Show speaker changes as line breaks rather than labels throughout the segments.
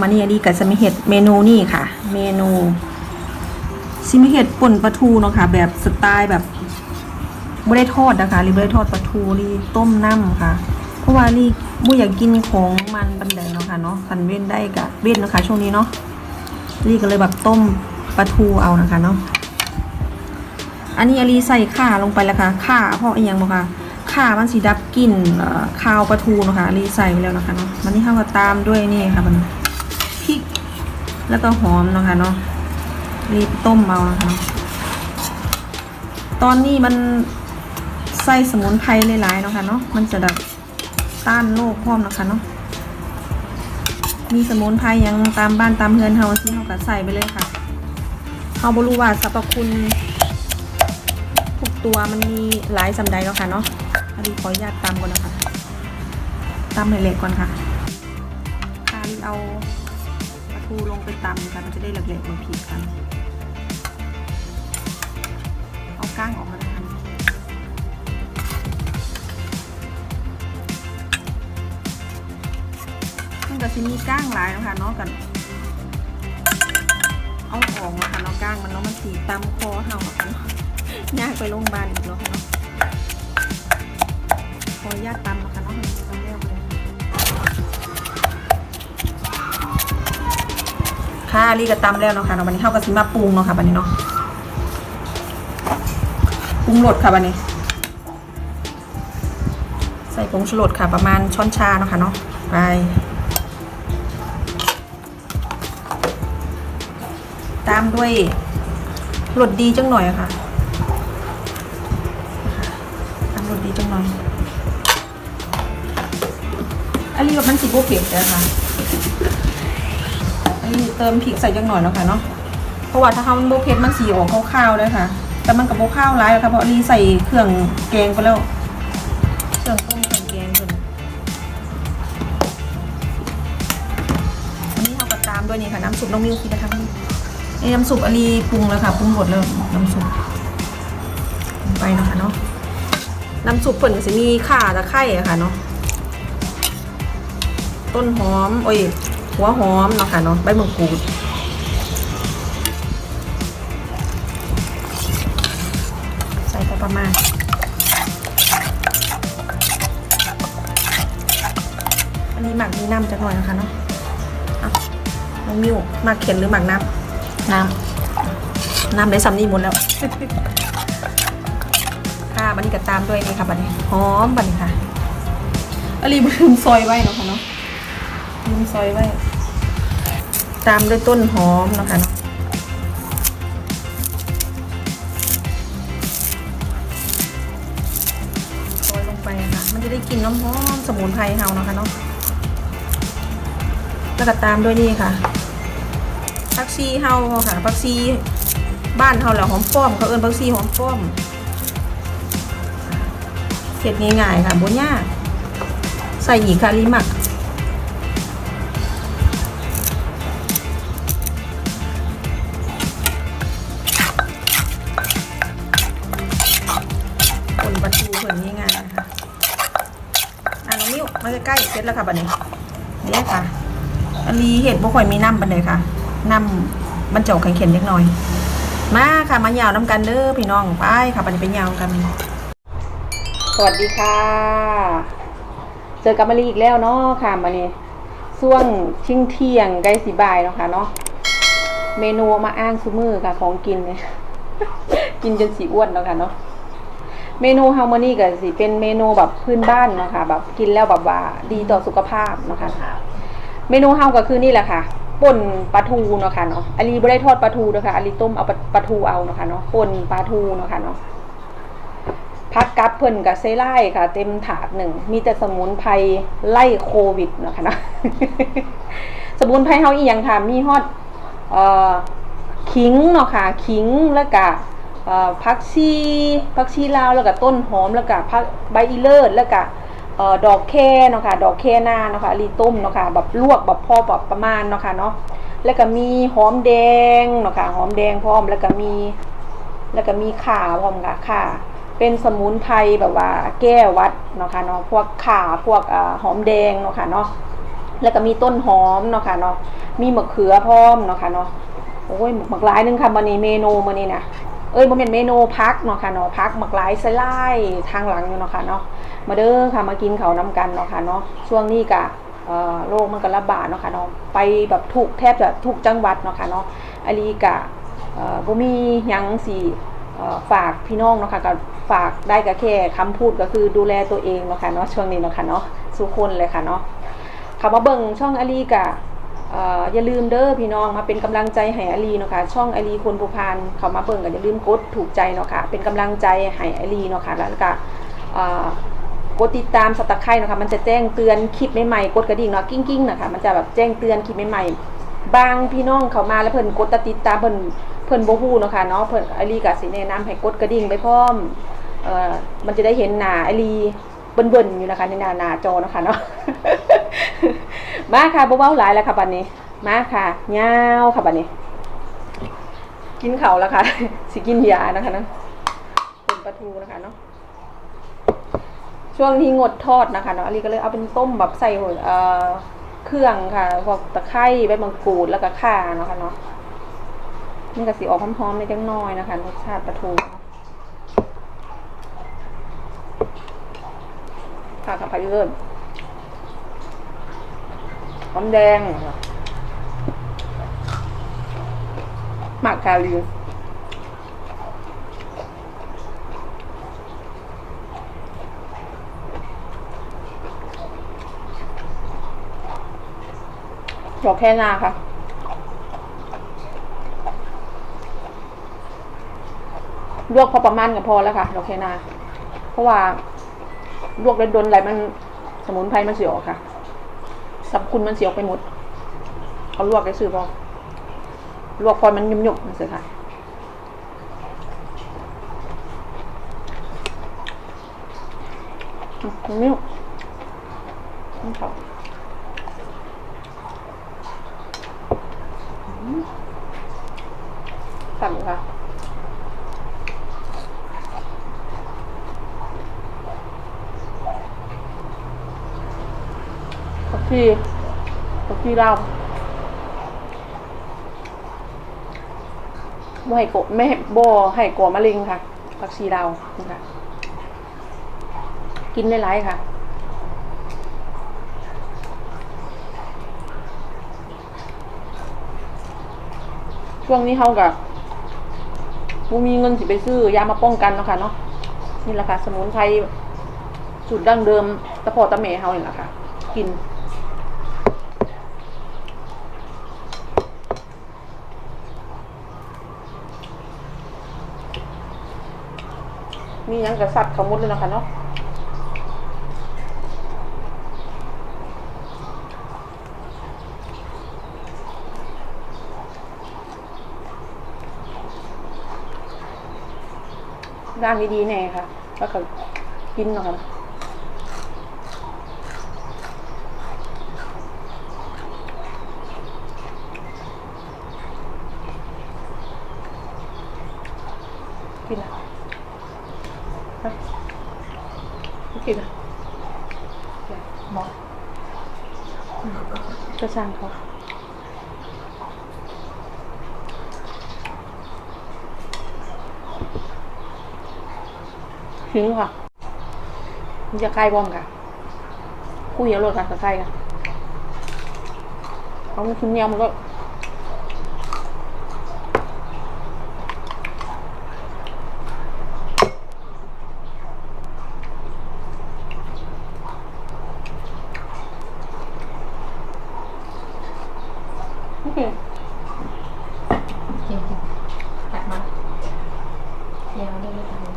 มานี่อันนี้ก็จะมีเห็ดเมนูนี่ค่ะ เมนูซิมีเห็ดป่นปลาทูเนาะค่ะ แบบสไตล์แบบไม่ได้ทอดนะคะรือไม่ได้ทอดปลาทูรีต้มน้ำค่ะ เพราะว่ารีบุอยากกินของมันบันไดเนาะค่ะเนาะคันเว้นได้กะเว้นเนาะคะ ช่วงนี้เนาะรีก็เลยแบบต้มปลาทูเอานะคะเนาะอันนี้อรีใส่ข่าลงไปแล้วค่ะข่าเพราะอีหยังบ่ค่ะข่ามันสีดับกลิ่นเอ่าวปลาทูเนาะค่ะรีใส่ไปแล้วนะคะเนาะมันนี่เข้ากับตามด้วยนี่ค่ะมัน แล้วก็หอมเนาะคะเนาะรีบต้มเอานะคะตอนนี้มันใส่สมุนไพรหลายๆเนาะค่ะเนาะมันจะแบบต้านโรคพร้อมเนาะคะเนาะมีสมุนไพรยังตามบ้านตามเฮือนเฮาที่เฮาก็ใส่ไปเลยค่ะเฮาบ่รู้ว่าสรรพคุณทุกตัวมันมีหลายสำใดเนาะค่ะเนาะอันนี้ขออนุญาตตามก่อนนะคะตามให้เละก่อนค่ะค่ะนี่เอา ทูลงไปตำกันมันจะได้ละเอียดมันผิดกัน เอาก้างออกมาเลยค่ะมันก็จะมีก้างหลายนะคะเนาะกัน เอาออกมาค่ะเนาะก้างมันเนาะมันสีตำคอเห่าค่ะเนาะยากไปโรงพยาบาลอีกแล้วค่ะเนาะขออนุญาตตำนะคะเนาะ ค่ะรีก็ตำแล้วเนาะค่ะเนาะวันนี้เข้ากับซิมาปรุงเนาะค่ะวันนี้เนาะปรุงรสค่ะวันนี้ ใส่ผงชูรสค่ะประมาณช้อนชาเนาะค่ะเนาะไปตามด้วยรสดีจังหน่อยอะค่ะตามรสดีจังหน่อยอันนี้กับมันสีโบเผ็ดเลยค่ะ เติมพริกใส่จังหน่อยเนาะค่ะเนาะเพราะว่าถ้าทำโบเพ็ดมันสีออกข้าวๆเลยค่ะ แต่มันกับโบข้าวร้ายแล้วค่ะเพราะอันนี้ใส่เครื่องแกงไปแล้วเครื่องต้มเครื่องแกงเพิ่นอันนี้เราก็ตามด้วยนี่ค่ะน้ำซุปน้องมิวคิดนะคะนี่น้ำซุปอันนี้ปรุงแล้วค่ะปรุงหมดแล้วน้ำซุปไปเนาะค่ะเนาะน้ำซุปเพิ่นก็จะมีข่าตะไคร้อะค่ะเนาะต้นหอมโอ้ย หัวหอมเนาะค่ะเนาะใบมะกรูดใส่ไปประมาณอันนี้หมักมีน้ำจักหน่อยนะคะเนาะเอาน้องมิวหมักเข็นหรือหมักน้ำน้ำน้ำได้ซ้ำนี่หมดแล้วค่ะบันนี้ก็ตามด้วยนี่ค่ะบันนี้หอมบันนี้ค่ะอลีลืมซอยไว้เนาะค่ะเนาะลืมซอยไว้ ตามด้วยต้นหอมนะคะเนาะซอยลงไปอะค่ะมันจะได้กลิ่นน้ำหอมสมุนไพรเฮาเนาะคะเนาะแล้วก็ตามด้วยนี่ค่ะผักชีเฮาค่ะผักชีบ้านเฮาแหละหอมป้อมเขาเอิ้นผักชีหอมป้อมเผ็ดง่ายๆค่ะบนยากใส่อีค่ะลิมัก ล้เสร็จแล้วค่ะบัดนี้นี่ค่ะ อันนี้เห็ดบ่ค่อยมีน้ำบันเลยค่ะน้ำมันเจาะแข็งๆเล็กน้อย มาค่ะมายาวน้ำกันเด้อพี่น้องไปค่ะบัดนี้ไปยาวกัน สวัสดีค่ะ เจอกับมารีอีกแล้วเนาะค่ะมานี้ช่วงชิงเที่ยงใกล้สีบ่ายเนาะค่ะเนาะเมนูมาอ้างซูมือค่ะของกินเนี่ยกินจนสีอ้วนแล้วค่ะเนาะ เมนูฮาร์โมนีก็สิเป็นเมนูแบบพื้นบ้านเนาะค่ะแบบกินแล้วแบบว่าดีต่อสุขภาพเนาะค่ะเมนูเฮาก็คือนี่แหละค่ะป่นปลาทูเนาะค่ะเนาะอาลีบ่ได้ทอดปลาทูเนาะค่ะอาลีต้มเอาปลาปลาทูเอาเนาะค่ะเนาะป่นปลาทูเนาะค่ะเนาะพักกับเพิ่นกับเซไล่ค่ะ เต็มถาดหนึ่งมีแต่สมุนไพรไล่โควิดเนาะค่ะเนาะสมุนไพรเฮาอีหยังค่ะมีฮอดเอ่อขิงเนาะค่ะขิงแล้วก็เอ่อ ผักชีผักชีลาวแล้วก็ต้นหอมแล้วก็ผักใบอีเลิศแล้วก็ดอกแค่เนาะค่ะดอกแค่หน้าเนาะค่ะรีต้มเนาะค่ะแบบลวกแบบพอแบบประมาณเนาะค่ะเนาะแล้วก็มีหอมแดงเนาะค่ะหอมแดงพร้อมแล้วก็มี แล้วก็มีข่าพร้อมค่ะข่าเป็นสมุนไพรแบบว่าแก้วัดเนาะค่ะเนาะพวกข่าพวกหอมแดงเนาะค่ะเนาะแล้วก็มีต้นหอมเนาะค่ะเนาะมีมะเขือพร้อมเนาะค่ะเนาะโอ้ยหมักหลายหนึงค่ะมื้อนี้เมนูมื้อนี้นะ เอ้ยบ่แม่นเมนูพักเนาะค่ะเนาะพักหมักหลายใส่ไล่ทางหลังอยู่เนาะค่ะเนาะมาเด้อค่ะมากินเขานํกันเนาะค่ะเนาะช่วงนี้ก็เอ่อโรคมันก็ระบาดเนาะค่ะเนาะไปแบบทุกแทบจะทุกจังหวัดเนาะค่ะเนาะอลีก็เอ่อบ่มียังสิเอ่อฝากพี่น้องเนาะค่ะก็ฝากได้ก็แค่คำพูดก็คือดูแลตัวเองเนาะค่ะเนาะช่วงนี้เนาะค่ะเนาะสุคนเลยค่ะเนาะเขามาเบิ่งช่องอลีกะ อย่าลืมเด้อพี่น้องมาเป็นกำลังใจให้อลีเนาะค่ะช่องอลีคนผูพานเขามาเบิ่งก็อย่าลืมกดถูกใจเนาะค่ะเป็นกำลังใจให้อลีเนาะค่ะแล้วก็กดติดตามสตักไข่เนาะค่ะมันจะแจ้งเตือนคลิปใหม่ๆกดกระดิ่งเนาะกิ้งกิ้งนะคะมันจะแบบแจ้งเตือนคลิปใหม่ๆบางพี่น้องเขามาแล้วเพิ่นกดติดตามเพิ่นเพิ่นบ่ฮู้เนาะค่ะเนาะเพิ่นอลีก็สิแนะนำให้กดกระดิ่งไปพร้อมเออมันจะได้เห็นหน้าอลี เบิ่นๆอยู่นะคะในนานาจอนะคะเนาะมาค่ะบ่เว้าหลายแล้วค่ะบัดนี้ มาค่ะยาวค่ะบัดนี้ กินเขาแล้วค่ะสิกินยานะคะเนาะเป็นปลาทูนะคะเนาะช่วงนี้งดทอดนะคะเนาะอลีก็เลยเอาเป็นต้มแบบใส่เอ่อเครื่องค่ะพวกตะไคร้ใบมะกรูดแล้วก็ข่าเนาะค่ะเนาะนี่ก็สิออกหอมๆในจังน้อยนะคะรสชาติปลาทู ค่ะกับไผ่เริ่มหอมแดงหมักกาลีดอกแค่นาค่ะลวกพอประมาณก็พอแล้วค่ะดอกแค่นา เพราะว่า ลวกแล้วโดนอะไรมัน สมุนไพรมันเสียออกค่ะสรรพคุณมันเสียออกไปหมดเขาลวกได้ซื้อพอลวกพอมันยุ่มๆมันเสียค่ะอืมมันไม่ยุ่มมันเขาอืมสั่นค่ะ ชีผักชีลาวบ่ให้โกะไม่ให้บ่ให้ก่อมะเร็งค่ะผักชีลาค่ะกินได้หลายค่ะช่วงนี้เขากับบูมีเงินสิไปซื้อยามาป้องกันเนาะค่ะเนาะนี่แหละค่ะ สมุนไพรสูตรดั้งเดิมตะพอตะเมเฮานี่แหละค่ะ กิน มียังกระสัดเขามุดเลยนะคะเนาะร่างดีๆแน่ค่ะ แล้วก็กินเนาะค่ะ กินอะฮะไม่กินอะ
หมอ
ก็ช่างเขาถึงค่ะมัน จะใกล้บ้อมค่ะคุยเอารถกันกับใกล้กันเอาชิ้นเนียมันก็โอเค
จริงจริงตัดมาเดี๋ยวได้เลยค่ะ
วั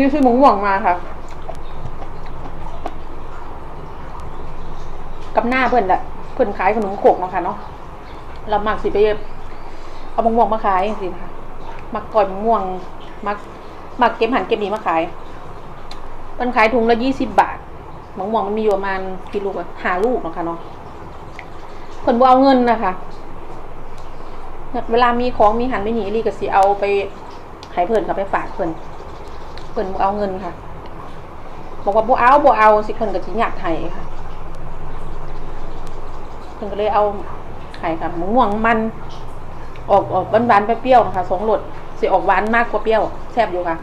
นี้ซื้อหมูหม่องมาค่ะ กับหน้าเพื่อนแหละเพื่อนขายขนมโขกเนาะค่ะเนาะเราหมักสิไปเอามะม่วงมาขายจริค่ะหมักก่อยมะม่วงหมักหมักเก็บหันเก็บนี้มาขายเพิ่นขายถุงละยี่สิบบาทมะม่วงมันมีอยู่ประมาณกี่ลูกอะหาลูกเนาะค่ะเนาะเพิ่อนบ่เอาเงินนะคะเวลามีของมีหันไม่หนีรีก็สิเอาไปให้เพิ่อนค่ะไปฝากเพิ่อน เพิ่นบ่เอาเงินค่ะ บอกว่าบ่เอาบ่เอาสิเพิ่นก็สิอยากให้ค่ะเพิ่นก็เลยเอาไข่ค่ะหมูม่วงมัน ออกออกหวานๆไปเปรี้ยวนะคะสองรสสิออกหวานมากกว่าเปรี้ยวแซ่บอยู่ค่ะ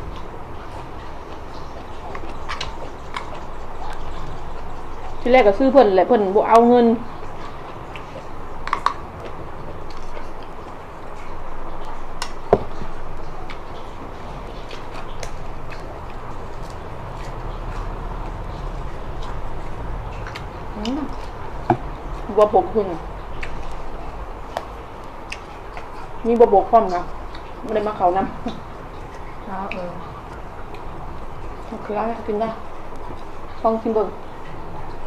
ที่แรกก็ซื้อเพิ่นแหละเพิ่นบ่เอาเงิน อืม บัวบกขึ้นมีบัวบกพร้อมนะไม่ได้มาเขานำ
แล้วเออ
มะเขือเนี่ยกินได้ลองชิมเบิ่ง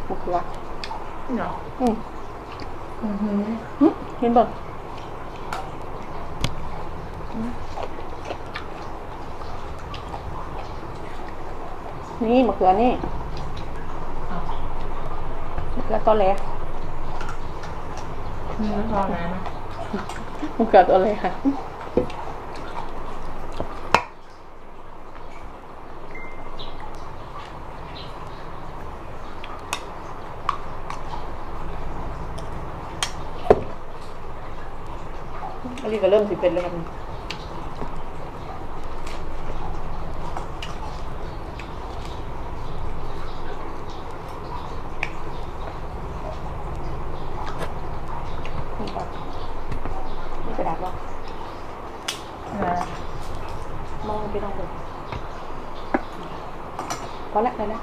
มะเขือ
เนาะ
อืม
อือหือ
หึกินเบิ่งนี่มะเขือนี่มะเขือตอแหล
เนื้อทองนะ
มะเขือตอะไรค่ะอันนี้ก็เริ่มสิเป็นแล้วครับนี่ก่อนนี่กระดาษว่า
นะ
มองไปลองดูพอแล้วไปแล้ว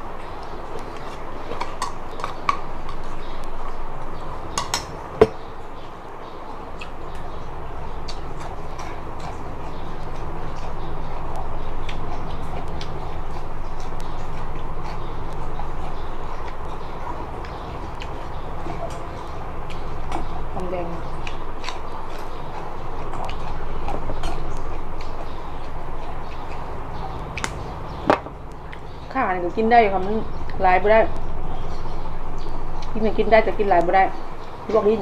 หอมแดง ข้าวนี่ ก็กินได้อยู่ค่ะมันหลายบ่ได้กินน่ะกินได้แต่กินหลายบ่ได้ลวกลิ้น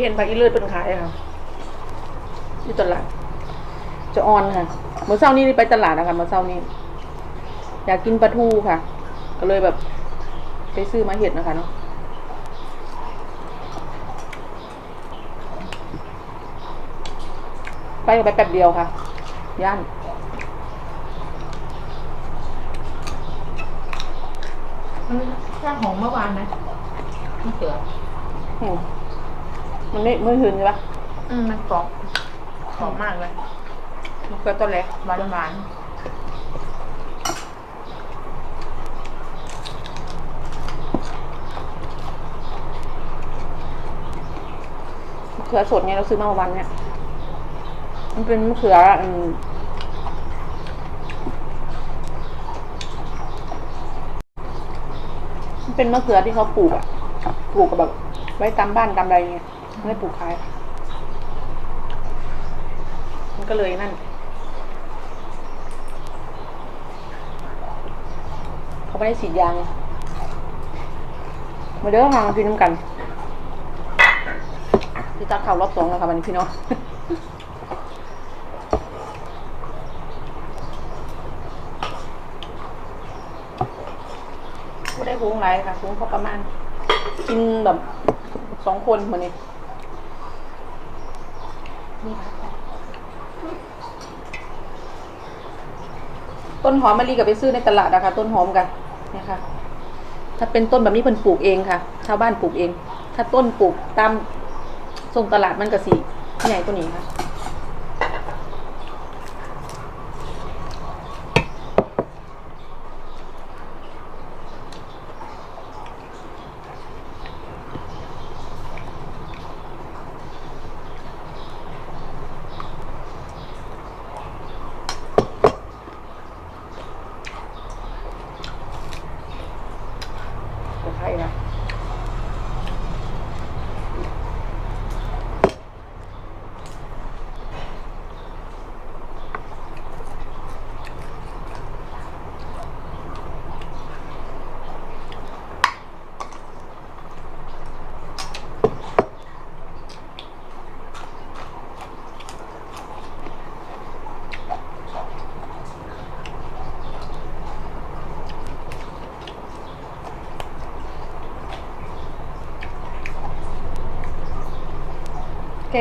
เห็นผักอีเลือดเป็นขายอะค่ะที่ตลาด จะออนค่ะเมื่อเช้านี้ไปตลาดนะคะเมื่อเช้านี้ อยากกินปลาทูค่ะ ก็เลยแบบ ไปซื้อมาเห็ดนะคะเนาะไปก็ไปแป๊บเดียวค่ะ ย่าน
มันแค่หอมเมื่อวานนะมะเขือ
อื มมันไม่ไม่หืนใช่ปะ
อืมมันกรอบหอมมากเลย
มันก็ต้นเล็ก
หวานหวาน
มะเขือสดเนี่ยเราซื้อมาเมื่อวันเนี่ยมันเป็นมะเขืออืมมันเป็นมะเขือที่เขาปลูกอะปลูกกับแบบ ไว้ตามบ้านตามอะไรเงี้ย ไม่ได้ปลูกขาย มันก็เลยนั่น เขาไม่ได้ฉีดยาง มาเด้อมาพี่น้ำกันพี่ตักข่าวรอบสองแล้วค่ะวันนี้พี่น้องไม่ได้หุงไรค่ะหุงพอประมาณ กินแบบสองคนเนี่ย
นี่ค่ะ
ต้นหอมมะลิกับไปซื้อในตลาดนะคะต้นหอมกันเนี่ยค่ะ ถ้าเป็นต้นแบบนี้เพิ่นปลูกเองค่ะ ชาวบ้านปลูกเอง ถ้าต้นปลูกตามส่งตลาดมันก็สีใหญ่กว่านี้ค่ะ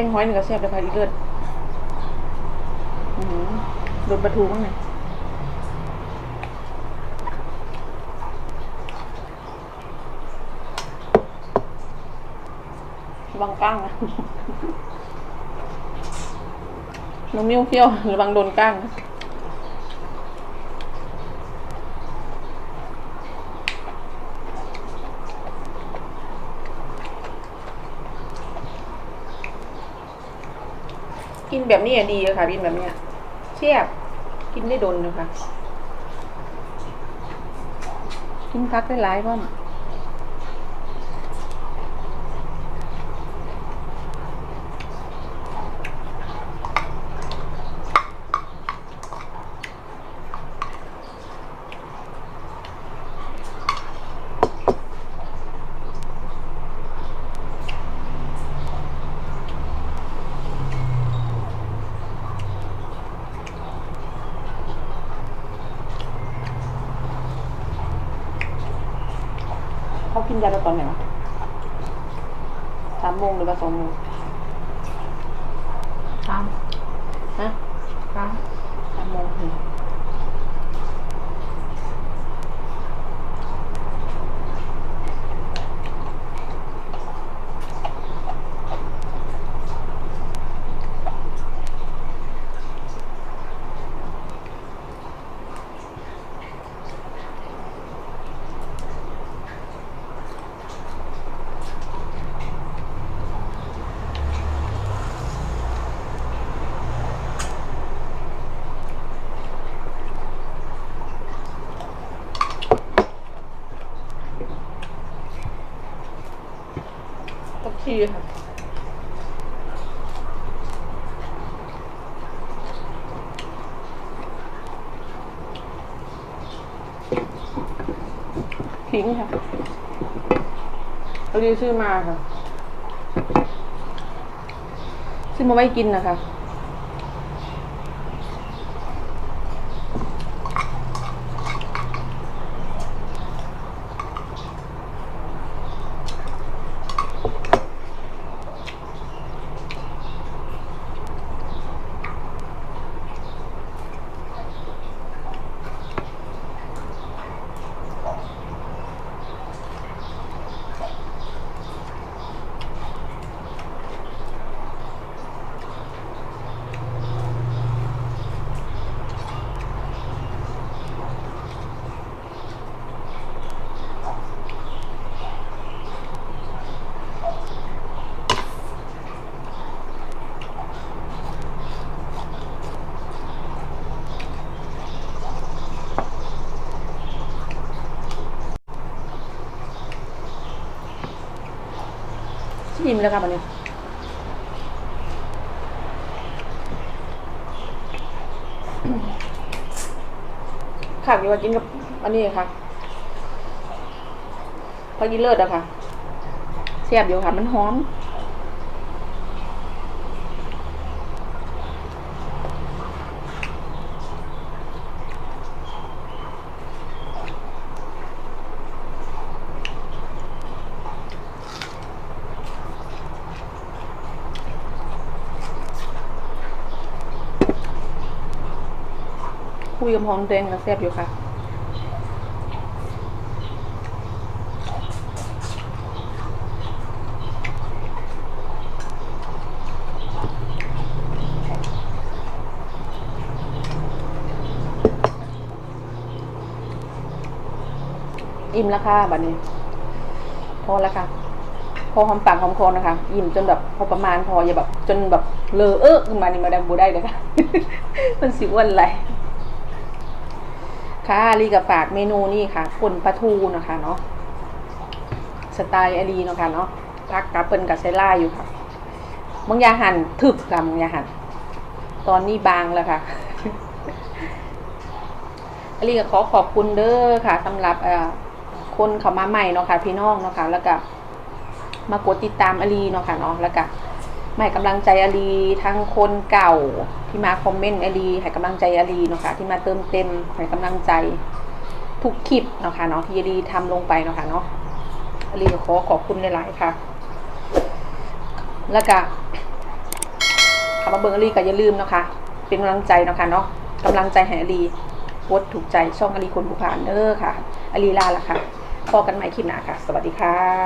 งหอยหนึ่งกระแซบเลยค่ะอีเลือดโดนปลาทูบ้างไหมระวังก้างนะน้องมิ้วเคี้ยวระวังโดนก้างนะ กินแบบนี้ดีค่ะ กินแบบเนี้ยเชียบกินได้ดนนะคะ กินพักได้หลายว่า เขากินยาตอนไหนวะสามโมงหรือว่าสองโมง
สาม
ฮะสามงถึง ทีค่ะทิ้งค่ะเราดีซื้อมาค่ะ ซื้อมาไว้กินนะคะ ชิมแล้วค่ะวันนี้ค่ะดีว่ากินกับอันนี้ค่ะพอกินเลิศอะค่ะแซ่บอยู่ค่ะ มันหอม คุยกับหอมแดงกับแซ่บอยู่ค่ะ อิ่มแล้วค่ะบัดนี้ พอแล้วค่ะ พอหอมปากหอมคอนะคะ อิ่มจนแบบพอประมาณพออย่าแบบ จนแบบเลอะเอะขึ้นมานี่มาดังบูได้เลยค่ะ มันสิอ้วนอะไร ค่ะลีกับฝากเมนูนี่ค่ะป่นปลาทูนะคะเนาะสไตล์อลีเนาะค่ะเนาะพักกับเปิ้นกับไซล่าอยู่ค่ะบางยาหันถึกค่ะบางยาหันตอนนี้บางแล้วค่ะอลีก็ขอขอบคุณเด้อค่ะสำหรับคนเข้ามาใหม่เนาะค่ะ พี่น้องเนาะค่ะ แล้วก็มากดติดตามอลีเนาะค่ะเนาะแล้วก็ ให้กำลังใจอลีทั้งคนเก่าที่มาคอมเมนต์อลีให้กำลังใจอลีเนาะค่ะที่มาเติมเต็มให้กำลังใจทุกคลิปเนาะค่ะเนาะที่อลีทำลงไปเนาะค่ะเนาะอลีก็ขอขอบคุณหลายๆค่ะ แล้วก็เข้ามาเบิ่งอลีก็อย่าลืมเนาะคะเป็นกำลังใจเนาะคะเนาะกำลังใจให้อลีกดถูกใจช่องอลีคนผู้ผ่านเด้อค่ะอลีลาละค่ะพอกันใหม่คลิปหน้าค่ะ สวัสดีค่ะ